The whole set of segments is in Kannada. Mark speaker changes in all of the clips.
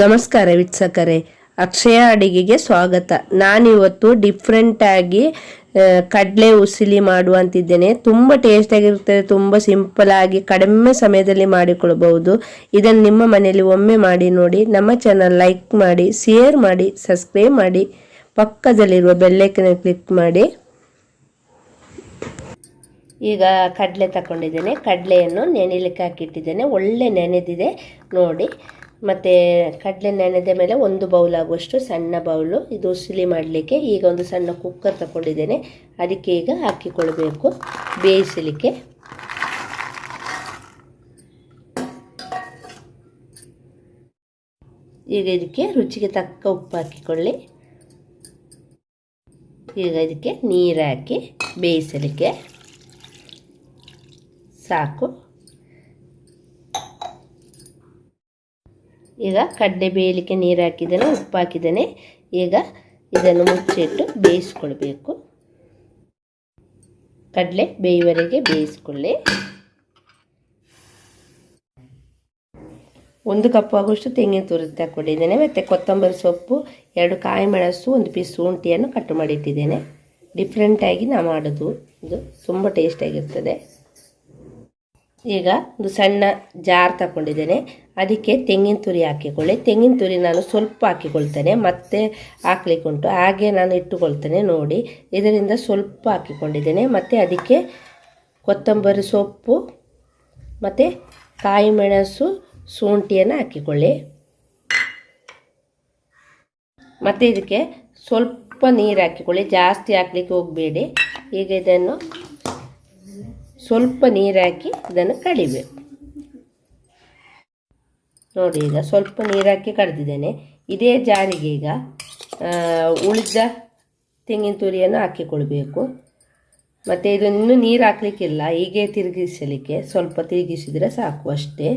Speaker 1: ನಮಸ್ಕಾರ ವೀಕ್ಷಕರೇ. ಅಕ್ಷಯ ಅಡಿಗೆಗೆ ಸ್ವಾಗತ. ನಾನಿವತ್ತು ಡಿಫ್ರೆಂಟಾಗಿ ಕಡ್ಲೆ ಉಸಿಲಿ ಮಾಡುವಂತಿದ್ದೇನೆ ತುಂಬ ಟೇಸ್ಟಾಗಿರುತ್ತದೆ ತುಂಬ ಸಿಂಪಲ್ ಆಗಿ ಕಡಿಮೆ ಸಮಯದಲ್ಲಿ ಮಾಡಿಕೊಳ್ಳಬಹುದು ಇದನ್ನು ನಿಮ್ಮ ಮನೆಯಲ್ಲಿ ಒಮ್ಮೆ ಮಾಡಿ ನೋಡಿ, ನಮ್ಮ ಚಾನಲ್ ಲೈಕ್ ಮಾಡಿ ಶೇರ್ ಮಾಡಿ ಸಬ್ಸ್ಕ್ರೈಬ್ ಮಾಡಿ, ಪಕ್ಕದಲ್ಲಿರುವ ಬೆಲ್ಲೈಕನ ಕ್ಲಿಕ್ ಮಾಡಿ. ಈಗ ಕಡಲೆ ತಗೊಂಡಿದ್ದೇನೆ ಕಡಲೆಯನ್ನು ನೆನೆಯಲಿಕ್ಕೆ ಹಾಕಿಟ್ಟಿದ್ದೇನೆ. ಒಳ್ಳೆ ನೆನೆದಿದೆ. ನೋಡಿ ಮತ್ತು ಕಡಲೆ ನೆನೆದ ಮೇಲೆ ಒಂದು ಬೌಲ್ ಆಗುವಷ್ಟು ಸಣ್ಣ ಬೌಲು. ಇದು ಉಸಿಲಿ ಮಾಡಲಿಕ್ಕೆ ಈಗ ಒಂದು ಸಣ್ಣ ಕುಕ್ಕರ್ ತಗೊಂಡಿದ್ದೇನೆ. ಅದಕ್ಕೆ ಈಗ ಹಾಕಿಕೊಳ್ಬೇಕು ಬೇಯಿಸಲಿಕ್ಕೆ. ಈಗ ಇದಕ್ಕೆ ರುಚಿಗೆ ತಕ್ಕ ಉಪ್ಪು ಹಾಕಿಕೊಳ್ಳಿ. ಈಗ ಇದಕ್ಕೆ ನೀರು ಹಾಕಿ ಬೇಯಿಸಲಿಕ್ಕೆ ಸಾಕು. ಈಗ ಕಡಲೆ ಬೇಯಲಿಕ್ಕೆ ನೀರು ಹಾಕಿದ್ದೇನೆ, ಉಪ್ಪು ಹಾಕಿದ್ದೇನೆ. ಈಗ ಇದನ್ನು ಮುಚ್ಚಿಟ್ಟು ಬೇಯಿಸ್ಕೊಳ್ಬೇಕು. ಕಡಲೆ ಬೇಯುವರೆಗೆ ಬೇಯಿಸ್ಕೊಳ್ಳಿ. ಒಂದು ಕಪ್ ಆಗುವಷ್ಟು ತೆಂಗಿನ ತುರಿ ಕೊಟ್ಟಿದ್ದೇನೆ. ಮತ್ತು ಕೊತ್ತಂಬರಿ ಸೊಪ್ಪು, ಎರಡು ಕಾಯಿ ಮೆಣಸು ಒಂದು ಪೀಸ್ ಶುಂಠಿಯನ್ನು ಕಟ್ ಮಾಡಿಟ್ಟಿದ್ದೇನೆ. ಡಿಫ್ರೆಂಟಾಗಿ ನಾ ಮಾಡೋದು. ಇದು ತುಂಬ ಟೇಸ್ಟಾಗಿರ್ತದೆ ಈಗ ಒಂದು ಸಣ್ಣ ಜಾರ್ ತಗೊಂಡಿದ್ದೇನೆ. ಅದಕ್ಕೆ ತೆಂಗಿನ ತುರಿ ಹಾಕಿಕೊಳ್ಳಿ. ತೆಂಗಿನ ತುರಿ ನಾನು ಸ್ವಲ್ಪ ಹಾಕಿಕೊಳ್ತೇನೆ. ಮತ್ತೆ ಹಾಕ್ಲಿಕ್ಕೆ ಉಂಟು. ಹಾಗೆ ನಾನು ಇಟ್ಟುಕೊಳ್ತೇನೆ ನೋಡಿ. ಇದರಿಂದ ಸ್ವಲ್ಪ ಹಾಕಿಕೊಂಡಿದ್ದೇನೆ. ಮತ್ತು ಅದಕ್ಕೆ ಕೊತ್ತಂಬರಿ ಸೊಪ್ಪು, ಮತ್ತು ಕಾಯಿ ಮೆಣಸು, ಶುಂಠಿಯನ್ನು ಹಾಕಿಕೊಳ್ಳಿ. ಮತ್ತು ಇದಕ್ಕೆ ಸ್ವಲ್ಪ ನೀರು ಹಾಕಿಕೊಳ್ಳಿ. ಜಾಸ್ತಿ ಹಾಕ್ಲಿಕ್ಕೆ ಹೋಗಬೇಡಿ. ಈಗ ಇದನ್ನು ಸ್ವಲ್ಪ ನೀರು ಹಾಕಿ ಇದನ್ನು ಕಡಿಬೇಕು ನೋಡಿ ಈಗ ಸ್ವಲ್ಪ ನೀರು ಹಾಕಿ ಕಡ್ದಿದ್ದೇನೆ. ಇದೇ ಜಾರಿಗೆ ಈಗ ಉಳಿದ ತೆಂಗಿನ ತುರಿಯನ್ನು ಹಾಕಿಕೊಳ್ಬೇಕು. ಮತ್ತು ಇದು ಇನ್ನೂ ನೀರು ಹಾಕ್ಲಿಕ್ಕಿಲ್ಲ, ಹೀಗೆ ತಿರುಗಿಸಲಿಕ್ಕೆ ಸ್ವಲ್ಪ ತಿರುಗಿಸಿದರೆ ಸಾಕು ಅಷ್ಟೇ.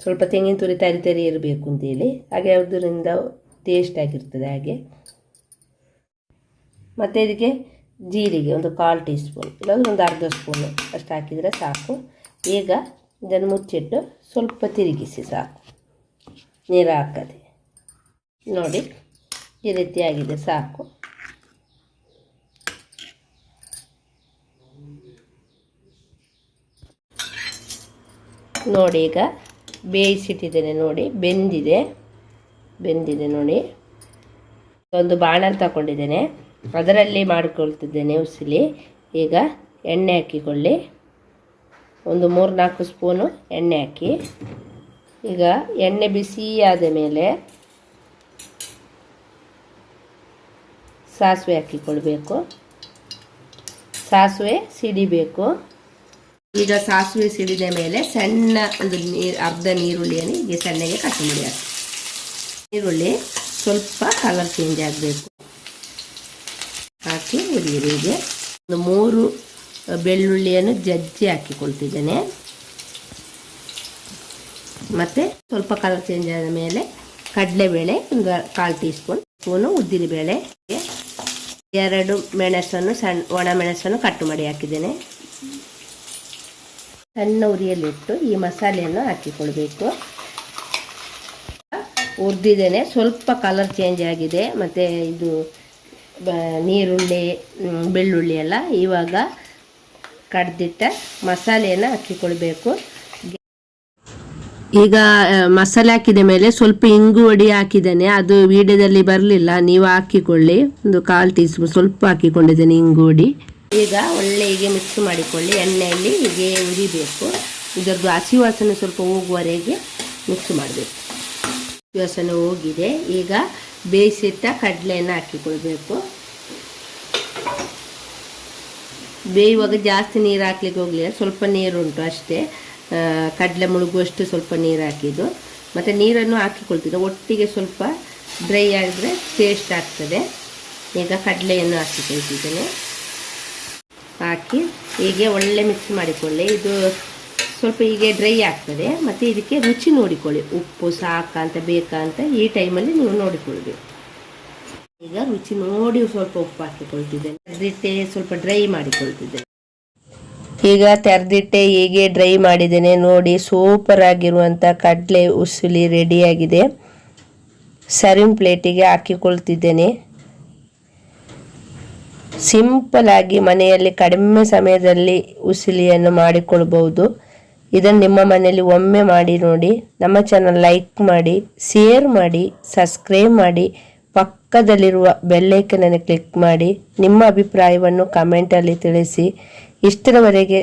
Speaker 1: ಸ್ವಲ್ಪ ತೆಂಗಿನ ತುರಿ ತರಿ ತರಿ ಇರಬೇಕು ಅಂತೇಳಿ, ಹಾಗೆ ಅದರಿಂದ ಟೇಸ್ಟ್ ಆಗಿರ್ತದೆ ಹಾಗೆ. ಮತ್ತು ಇದಕ್ಕೆ ಜೀರಿಗೆ ಒಂದು ಕಾಲು ಟೀ ಸ್ಪೂನ್, ಇಲ್ಲಾಂದ್ರೆ ಒಂದು ಅರ್ಧ ಸ್ಪೂನು ಅಷ್ಟು ಹಾಕಿದರೆ ಸಾಕು. ಈಗ ಇದನ್ನು ಮುಚ್ಚಿಟ್ಟು ಸ್ವಲ್ಪ ತಿರುಗಿಸಿ ಸಾಕು. ನೀರು ಹಾಕದೆ. ನೋಡಿ, ಈ ರೀತಿಯಾಗಿದೆ ಸಾಕು. ನೋಡಿ, ಈಗ ಬೇಯಿಸಿಟ್ಟಿದ್ದೇನೆ ನೋಡಿ, ಬೆಂದಿದೆ. ಬೆಂದಿದೆ ನೋಡಿ. ಒಂದು ಬಾಣಲ್ ತಗೊಂಡಿದ್ದೇನೆ. ಅದರಲ್ಲಿ ಮಾಡಿಕೊಳ್ತಿದ್ದೇನೆ ಉಸಿಲಿ. ಈಗ ಎಣ್ಣೆ ಹಾಕಿಕೊಳ್ಳಿ. ಒಂದು ಮೂರು ನಾಲ್ಕು ಸ್ಪೂನು ಎಣ್ಣೆ ಹಾಕಿ. ಈಗ ಎಣ್ಣೆ ಬಿಸಿ ಆದ ಮೇಲೆ ಸಾಸಿವೆ ಹಾಕಿಕೊಳ್ಬೇಕು. ಸಾಸಿವೆ ಸಿಡಿಬೇಕು. ಈಗ ಸಾಸಿವೆ ಸಿಡಿದ ಮೇಲೆ ಸಣ್ಣ ಒಂದು ನೀರು, ಅರ್ಧ ನೀರುಳ್ಳಿಯನ್ನು ಈಗ ಸಣ್ಣಗೆ ಕಟ್ ಮಾಡಿ ಈರುಳ್ಳಿ ಸ್ವಲ್ಪ ಕಲರ್ ಚೇಂಜ್ ಆಗಬೇಕು. ಹಾಕಿ ಹೀಗೆ ಒಂದು ಮೂರು ಬೆಳ್ಳುಳ್ಳಿಯನ್ನು ಜಜ್ಜಿ ಹಾಕಿಕೊಳ್ತಿದ್ದೇನೆ. ಮತ್ತು ಸ್ವಲ್ಪ ಕಲರ್ ಚೇಂಜ್ ಆದ ಮೇಲೆ ಕಡಲೆಬೇಳೆ, ಒಂದು ಕಾಲು ಟೀ ಸ್ಪೂನ್ ಸ್ಪೂನು ಉದ್ದಿನಬೇಳೆ. ಎರಡು ಮೆಣಸನ್ನು ಸಣ್ಣ ಒಣ ಮೆಣಸನ್ನು ಕಟ್ಟು ಮಾಡಿ ಹಾಕಿದ್ದೇನೆ. ಸಣ್ಣ ಉರಿಯಲ್ಲಿಟ್ಟು ಈ ಮಸಾಲೆಯನ್ನು ಹಾಕಿಕೊಳ್ಬೇಕು. ಹುರಿದಿದ್ದೇನೆ ಸ್ವಲ್ಪ ಕಲರ್ ಚೇಂಜ್ ಆಗಿದೆ. ಮತ್ತು ಇದು ನೀರುಳ್ಳಿ ಬೆಳ್ಳುಳ್ಳಿ ಎಲ್ಲ ಇವಾಗ ಕಡ್ದಿಟ್ಟ ಮಸಾಲೆಯನ್ನು ಹಾಕಿಕೊಳ್ಬೇಕು. ಈಗ ಮಸಾಲೆ ಹಾಕಿದ ಮೇಲೆ ಸ್ವಲ್ಪ ಇಂಗು ಒಡಿ ಹಾಕಿದ್ದೇನೆ. ಅದು ವಿಡಿಯೋದಲ್ಲಿ ಬರಲಿಲ್ಲ. ನೀವು ಹಾಕಿಕೊಳ್ಳಿ. ಒಂದು ಕಾಲು ಟೀ ಸ್ಪೂನ್ ಸ್ವಲ್ಪ ಹಾಕಿಕೊಂಡಿದ್ದೇನೆ ಇಂಗು ಒಡಿ ಈಗ ಒಳ್ಳೆ ಹೀಗೆ ಮಿಕ್ಸ್ ಮಾಡಿಕೊಳ್ಳಿ. ಎಣ್ಣೆಯಲ್ಲಿ ಹೀಗೆ ಉರಿಬೇಕು. ಇದರದ್ದು ಹಸಿ ವಾಸನೆ ಸ್ವಲ್ಪ ಹೋಗುವವರೆಗೆ ಮಿಕ್ಸ್ ಮಾಡಬೇಕು. ಹಸಿ ವಾಸನೆ ಹೋಗಿದೆ. ಈಗ ಬೇಯಿಸಿಟ್ಟ ಕಡಲೆಯನ್ನು ಹಾಕಿಕೊಳ್ಬೇಕು. ಬೇಯುವಾಗ ಜಾಸ್ತಿ ನೀರು ಹಾಕ್ಲಿಕ್ಕೆ ಹೋಗಲಿಲ್ಲ, ಸ್ವಲ್ಪ ನೀರುಂಟು ಅಷ್ಟೇ. ಕಡಲೆ ಮುಳುಗುವಷ್ಟು ಸ್ವಲ್ಪ ನೀರು ಹಾಕಿದ್ದು. ಮತ್ತು ನೀರನ್ನು ಹಾಕಿಕೊಳ್ತಿದ್ದೆ. ಒಟ್ಟಿಗೆ ಸ್ವಲ್ಪ ಡ್ರೈ ಆಗಿದ್ರೆ ಟೇಸ್ಟ್ ಆಗ್ತದೆ. ಈಗ ಕಡಲೆಯನ್ನು ಹಾಕಿಕೊಳ್ತಿದ್ದೇನೆ. ಹಾಕಿ ಹೀಗೆ ಒಳ್ಳೆ ಮಿಕ್ಸ್ ಮಾಡಿಕೊಳ್ಳಿ. ಇದು ಸ್ವಲ್ಪ ಹೀಗೆ ಡ್ರೈ ಆಗ್ತದೆ. ಮತ್ತು ಇದಕ್ಕೆ ರುಚಿ ನೋಡಿಕೊಳ್ಳಿ. ಉಪ್ಪು, ಸಾಕ ಅಂತ, ಬೇಕಾ ಅಂತ ಈ ಟೈಮಲ್ಲಿ ನೀವು ನೋಡಿಕೊಳ್ಬೇಕು ಈಗ ರುಚಿ ನೋಡಿ ಸ್ವಲ್ಪ ಉಪ್ಪು ಹಾಕಿಕೊಳ್ತಿದ್ದೇನೆ ತೆರೆದಿಟ್ಟೆ, ಸ್ವಲ್ಪ ಡ್ರೈ ಮಾಡಿಕೊಳ್ತಿದ್ದೇನೆ ಈಗ ತೆರೆದಿಟ್ಟೆ, ಹೀಗೆ ಡ್ರೈ ಮಾಡಿದ್ದೇನೆ. ನೋಡಿ ಸೂಪರ್ ಆಗಿರುವಂಥ ಕಡಲೆ ಉಸುಲಿ ರೆಡಿಯಾಗಿದೆ ಸರ್ವಿಂಗ್ ಪ್ಲೇಟಿಗೆ ಹಾಕಿಕೊಳ್ತಿದ್ದೇನೆ. ಸಿಂಪಲ್ ಆಗಿ ಮನೆಯಲ್ಲಿ ಕಡಿಮೆ ಸಮಯದಲ್ಲಿ ಉಸಿಲಿಯನ್ನು ಮಾಡಿಕೊಳ್ಬಹುದು. ಇದನ್ನು ನಿಮ್ಮ ಮನೆಯಲ್ಲಿ ಒಮ್ಮೆ ಮಾಡಿ ನೋಡಿ, ನಮ್ಮ ಚಾನಲ್ ಲೈಕ್ ಮಾಡಿ ಶೇರ್ ಮಾಡಿ ಸಬ್ಸ್ಕ್ರೈಬ್ ಮಾಡಿ, ಪಕ್ಕದಲ್ಲಿರುವ ಬೆಲ್ಲೈಕನನ್ನು ಕ್ಲಿಕ್ ಮಾಡಿ, ನಿಮ್ಮ ಅಭಿಪ್ರಾಯವನ್ನು ಕಮೆಂಟಲ್ಲಿ ತಿಳಿಸಿ. ಇಷ್ಟರವರೆಗೆ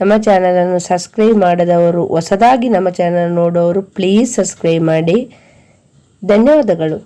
Speaker 1: ನಮ್ಮ ಚಾನಲನ್ನು ಸಬ್ಸ್ಕ್ರೈಬ್ ಮಾಡದವರು, ಹೊಸದಾಗಿ ನಮ್ಮ ಚಾನಲ್ ನೋಡೋರು ಪ್ಲೀಸ್ ಸಬ್ಸ್ಕ್ರೈಬ್ ಮಾಡಿ. ಧನ್ಯವಾದಗಳು.